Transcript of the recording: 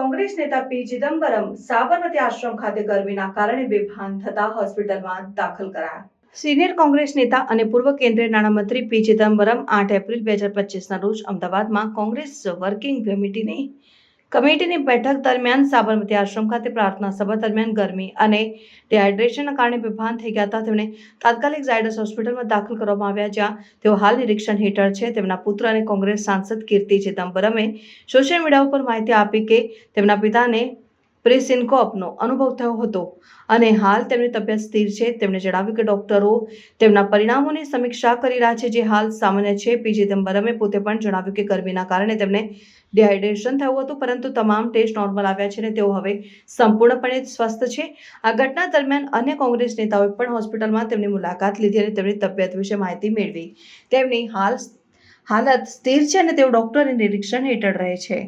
કોંગ્રેસ નેતા પી ચિદમ્બરમ સાબરમતી આશ્રમ ખાતે ગરમીના કારણે બેભાન થતા હોસ્પિટલમાં દાખલ કરાયા. સિનિયર કોંગ્રેસ નેતા અને પૂર્વ કેન્દ્રીય નાણામંત્રી પી ચિદમ્બરમ આઠ એપ્રિલ બે હજાર પચીસના રોજ અમદાવાદમાં કોંગ્રેસ વર્કિંગ કમિટીની કમિટીની બેઠક દરમિયાન સાબરમતી આશ્રમ ખાતે પ્રાર્થના સભા દરમિયાન ગરમી અને ડિહાઇડ્રેશનના કારણે બેભાન થઈ ગયા હતા. તેમને તાત્કાલિક ઝાયડસ હોસ્પિટલમાં દાખલ કરવામાં આવ્યા, જ્યાં તેઓ હાલ નિરીક્ષણ હેઠળ છે. તેમના પુત્ર અને કોંગ્રેસ સાંસદ કીર્તિ ચિદમ્બરમે સોશિયલ મીડિયા ઉપર માહિતી આપી કે તેમના પિતાને પ્રેસિન્કોપનો અનુભવ થયો હતો. અને હાલ તેમની તબિયત સ્થિર છે. તેમણે જણાવ્યું કે ડોક્ટરો તેમના પરિણામોની સમીક્ષા કરી રહ્યા છે. જે હાલ સામાન્ય છે. પી. ચિદમ્બરમે પોતે પણ જણાવ્યું કે ગરમીના કારણે તેમને ડિહાઇડ્રેશન થયું હતું, પરંતુ તમામ ટેસ્ટ નોર્મલ આવ્યા છે અને તેઓ હવે સંપૂર્ણપણે સ્વસ્થ છે. આ ઘટના દરમિયાન અન્ય કોંગ્રેસ નેતાઓએ પણ હોસ્પિટલમાં તેમની મુલાકાત લીધી અને તેમની તબિયત વિશે માહિતી મેળવી. તેમની હાલ હાલત સ્થિર છે અને તેઓ ડોક્ટરની નિરીક્ષણ હેઠળ રહે છે.